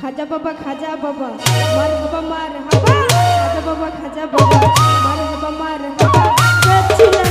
খাজা বাবা খাজা বাবা, মার বাবা, মার হাবা খাজা বাবা খাজা বাবা, মার বাবা, মার হাবা খাজা বাবা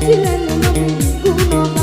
Silenle no mi